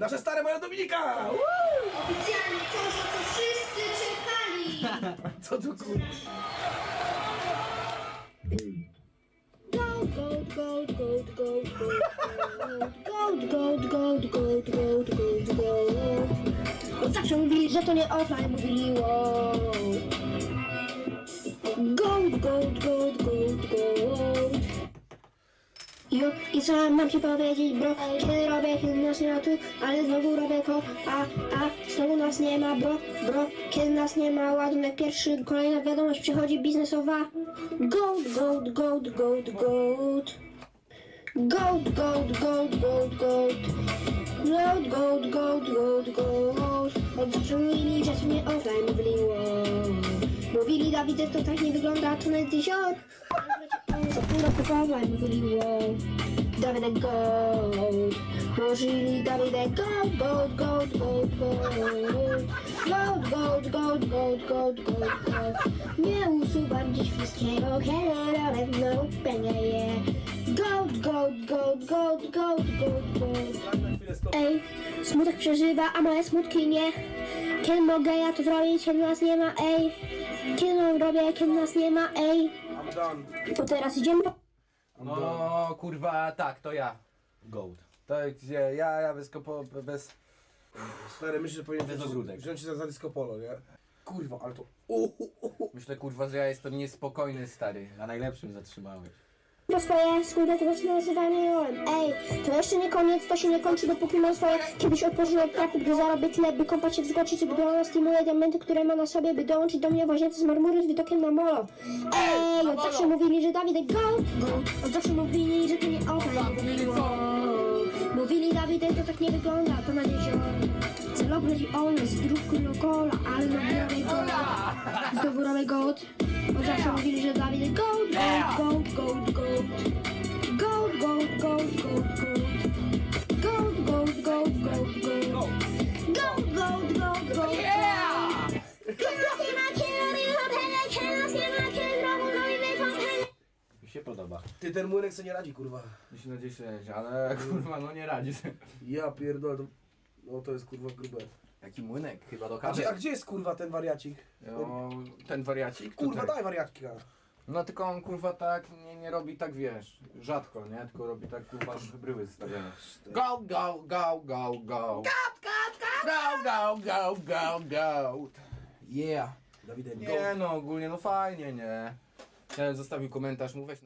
Nasze stare mają Dominika! Woo! Oficjalnie coś, o co wszyscy czekali! Co tu kurwa? Gold, gold, gold, gold, gold, gold, gold, gold, gold, gold, gold, gold. Bo zawsze mówili, że to nie offline, mówili wow. Gold, gold, gold, gold, gold. Jo, i co mam ci powiedzieć, bro? Kiedy robię, kiedy nas nie ma tu, ale znowu robię ko, a, a, znowu nas nie ma, bro, bro, kiedy nas nie ma, ładunek pierwszy, kolejna wiadomość przychodzi biznesowa. Gold, gold, gold, gold, gold. Gold, gold, gold, gold, gold. Gold, gold, gold, gold, gold. Od zawsze mówili, że to nie offline, mówili wow. Mówili, Dawid, to tak nie wygląda, to nawet jezior. Offline, mówili wow. Dawidek gold. Dawidek gold, gold, gold, gold, gold. Gold, gold, gold, gold, gold, gold, gold. Nie usuwam dziś wszystkiego, kiedy robię znowu pęgę, Gold, gold, gold, gold, gold, gold, gold. Na. Ej, smutek przeżywa, a moje smutki nie. Kiedy mogę ja to zrobić, kiedy nas nie ma, ej. Kiedy robię, kiedy nas nie ma, ej. Done. To teraz idziemy. No kurwa, tak, to ja. Gold. To gdzie ja, ja bez kopo, bez... Stary, myślę, że powinien Bez ogródek. wziąć się za, za disco polo, nie? Kurwa, ale to... Uhu, uhu. Myślę kurwa, że ja jestem niespokojny stary. Na najlepszym zatrzymałeś. Po swoje, swój to się nazywanie Ej, to jeszcze nie koniec, to się nie kończy, dopóki mam swoje. Kiedyś otworzył od traku, gdy zarobię tyle, by kąpać się w zgocie, czy gdy ona stymuluje diamenty, które ma na sobie, by dołączyć do mnie w łazience z marmury z widokiem na molo. Ej, od zawsze mówili, że Dawidek gold. Od zawsze mówili, że to nie offline, mówili Dawidek, to tak nie wygląda, to na jezioro. Celowo leci ona z drówku no kola, ale znowu robię gold. Znowu robię gold. Od zawsze mówili, że Dawidek gold, gold, gold, gold, gold. Gold, gold, gold, gold, gold. Gold, gold, gold, gold, gold. Gold, gold, gold, gold, gold. Mi się podoba. Ty, ten młynek sobie nie radzi, kurwa. 10 na 10, ale kurwa, no nie radzi sobie. Ja pierdolę, to... No to jest kurwa grube. Jaki młynek, chyba do A kawy. gdzie, a gdzie jest kurwa ten wariacik? No, ten wariacik Kurwa, tutaj. daj wariatka. No tylko on kurwa tak nie, nie robi tak wiesz, rzadko, nie? Tylko robi tak kurwa żeby bryły zostawione. Go, go, go, go, go. Go, go, go, go, go. Yeah. Dawidek, go. Nie no, ogólnie no fajnie, nie? Ja zostawił komentarz, weź na...